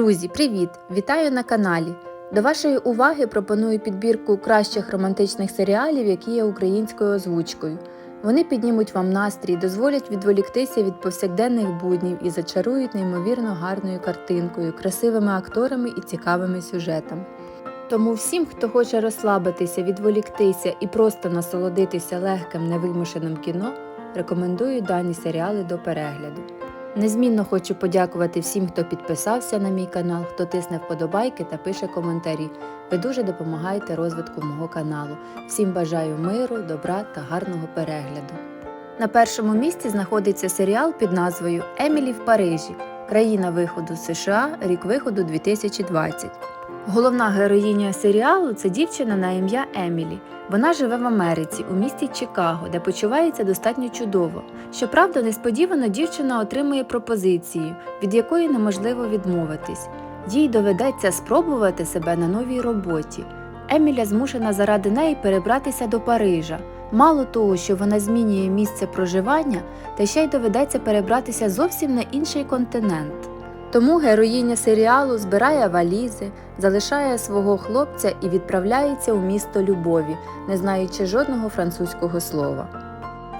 Друзі, привіт! Вітаю на каналі. До вашої уваги пропоную підбірку кращих романтичних серіалів, які є українською озвучкою. Вони піднімуть вам настрій, дозволять відволіктися від повсякденних буднів і зачарують неймовірно гарною картинкою, красивими акторами і цікавими сюжетами. Тому всім, хто хоче розслабитися, відволіктися і просто насолодитися легким невимушеним кіно, рекомендую дані серіали до перегляду. Незмінно хочу подякувати всім, хто підписався на мій канал, хто тисне вподобайки та пише коментарі. Ви дуже допомагаєте розвитку мого каналу. Всім бажаю миру, добра та гарного перегляду. На першому місці знаходиться серіал під назвою Емілі в Парижі. Країна виходу США, рік виходу 2020. Головна героїня серіалу це дівчина на ім'я Емілі. Вона живе в Америці у місті Чикаго, де почувається достатньо чудово. Щоправда, несподівано дівчина отримує пропозицію, від якої неможливо відмовитись. Їй доведеться спробувати себе на новій роботі. Еміля змушена заради неї перебратися до Парижа. Мало того, що вона змінює місце проживання, та ще й доведеться перебратися зовсім на інший континент. Тому героїня серіалу збирає валізи, залишає свого хлопця і відправляється у місто любові, не знаючи жодного французького слова.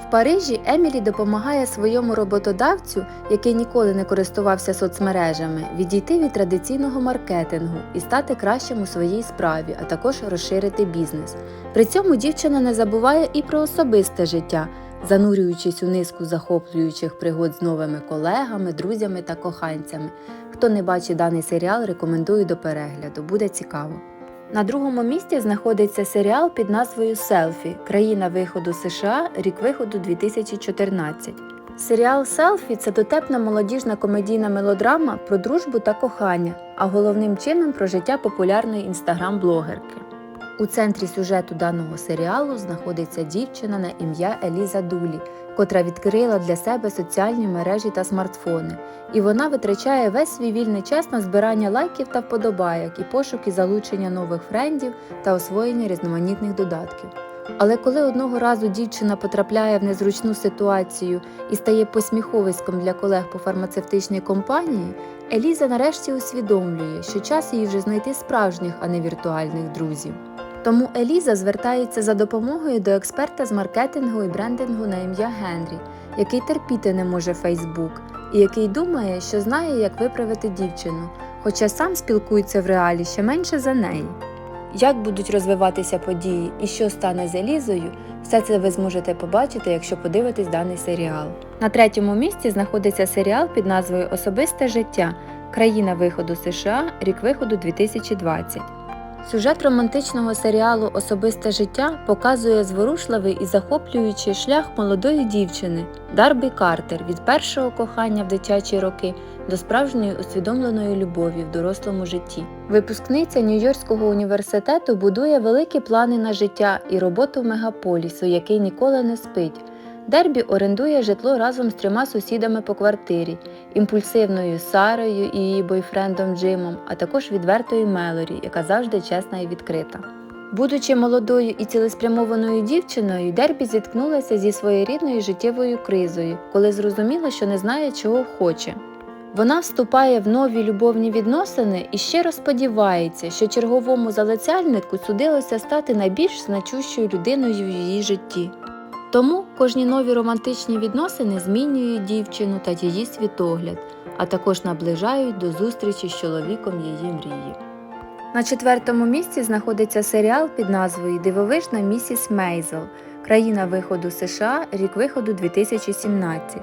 В Парижі Емілі допомагає своєму роботодавцю, який ніколи не користувався соцмережами, відійти від традиційного маркетингу і стати кращим у своїй справі, а також розширити бізнес. При цьому дівчина не забуває і про особисте життя, занурюючись у низку захоплюючих пригод з новими колегами, друзями та коханцями. Хто не бачить даний серіал, рекомендую до перегляду, буде цікаво. На другому місці знаходиться серіал під назвою Селфі Країна виходу США, рік виходу 2014. Серіал Селфі це дотепна молодіжна комедійна мелодрама про дружбу та кохання, а головним чином про життя популярної інстаграм-блогерки. У центрі сюжету даного серіалу знаходиться дівчина на ім'я Еліза Дулі, котра відкрила для себе соціальні мережі та смартфони, і вона витрачає весь свій вільний час на збирання лайків та вподобайок і пошуки залучення нових френдів та освоєння різноманітних додатків. Але коли одного разу дівчина потрапляє в незручну ситуацію і стає посміховиськом для колег по фармацевтичній компанії, Еліза нарешті усвідомлює, що час їй вже знайти справжніх, а не віртуальних друзів. Тому Еліза звертається за допомогою до експерта з маркетингу і брендингу на ім'я Генрі, який терпіти не може Фейсбук, і який думає, що знає, як виправити дівчину, хоча сам спілкується в реалі ще менше за неї. Як будуть розвиватися події і що стане з Елізою, все це ви зможете побачити, якщо подивитесь даний серіал. На третьому місці знаходиться серіал під назвою Особисте життя. Країна виходу США, рік виходу 2020. Сюжет романтичного серіалу Особисте життя показує зворушливий і захоплюючий шлях молодої дівчини Дарбі Картер від першого кохання в дитячі роки до справжньої усвідомленої любові в дорослому житті. Випускниця Нью-Йоркського університету будує великі плани на життя і роботу мегаполісу, який ніколи не спить. Дербі орендує житло разом з трьома сусідами по квартирі, імпульсивною Сарою і її бойфрендом Джимом, а також відвертою Мелорі, яка завжди чесна і відкрита. Будучи молодою і цілеспрямованою дівчиною, Дербі зіткнулася зі своєрідною життєвою кризою, коли зрозуміла, що не знає, чого хоче. Вона вступає в нові любовні відносини і щиро сподівається, що черговому залицяльнику судилося стати найбільш значущою людиною в її житті. Тому кожні нові романтичні відносини змінюють дівчину та її світогляд, а також наближають до зустрічі з чоловіком її мрії. На четвертому місці знаходиться серіал під назвою Дивовижна місіс Мейзел Країна виходу США, рік виходу 2017.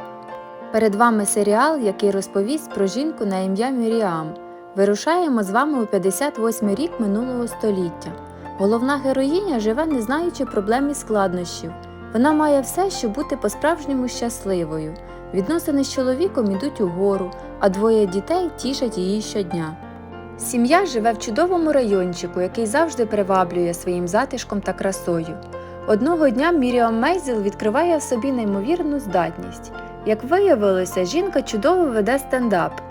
Перед вами серіал, який розповість про жінку на ім'я Міріам. Вирушаємо з вами у 58 рік минулого століття. Головна героїня живе, не знаючи проблем і складнощів. Вона має все, щоб бути по-справжньому щасливою. Відносини з чоловіком ідуть угору, а двоє дітей тішать її щодня. Сім'я живе в чудовому райончику, який завжди приваблює своїм затишком та красою. Одного дня Міріам Мейзел відкриває в собі неймовірну здатність. Як виявилося, жінка чудово веде стендап.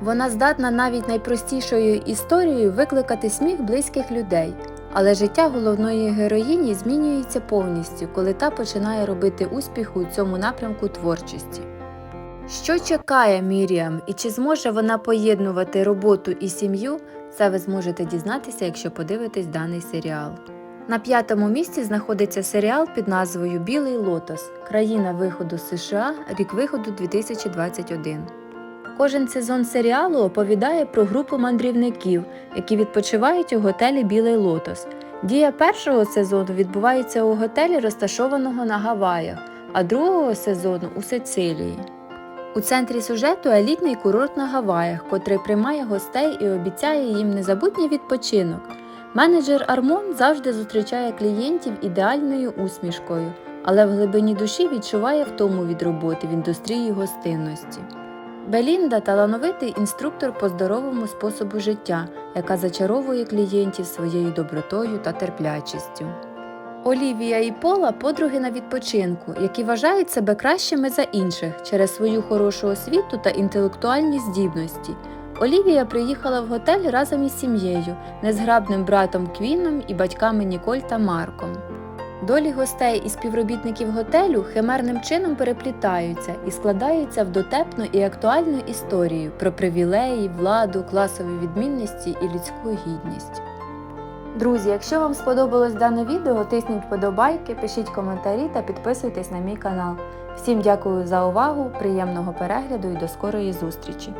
Вона здатна навіть найпростішою історією викликати сміх близьких людей. Але життя головної героїні змінюється повністю, коли та починає робити успіх у цьому напрямку творчості. Що чекає Міріам і чи зможе вона поєднувати роботу і сім'ю? Це ви зможете дізнатися, якщо подивитесь даний серіал. На п'ятому місці знаходиться серіал під назвою Білий Лотос. Країна виходу США, рік виходу 2021. Кожен сезон серіалу оповідає про групу мандрівників, які відпочивають у готелі Білий Лотос. Дія першого сезону відбувається у готелі, розташованого на Гаваях, а другого сезону у Сицилії. У центрі сюжету елітний курорт на Гаваях, котрий приймає гостей і обіцяє їм незабутній відпочинок. Менеджер Армон завжди зустрічає клієнтів ідеальною усмішкою, але в глибині душі відчуває втому від роботи в індустрії гостинності. Белінда талановитий інструктор по здоровому способу життя, яка зачаровує клієнтів своєю добротою та терплячістю. Олівія і Пола подруги на відпочинку, які вважають себе кращими за інших через свою хорошу освіту та інтелектуальні здібності. Олівія приїхала в готель разом із сім'єю, незграбним братом Квіном і батьками Ніколь та Марком. Долі гостей і співробітників готелю химерним чином переплітаються і складаються в дотепну і актуальну історію про привілеї, владу, класові відмінності і людську гідність. Друзі, якщо вам сподобалось дане відео, тисніть вподобайки, пишіть коментарі та підписуйтесь на мій канал. Всім дякую за увагу, приємного перегляду і до скорої зустрічі!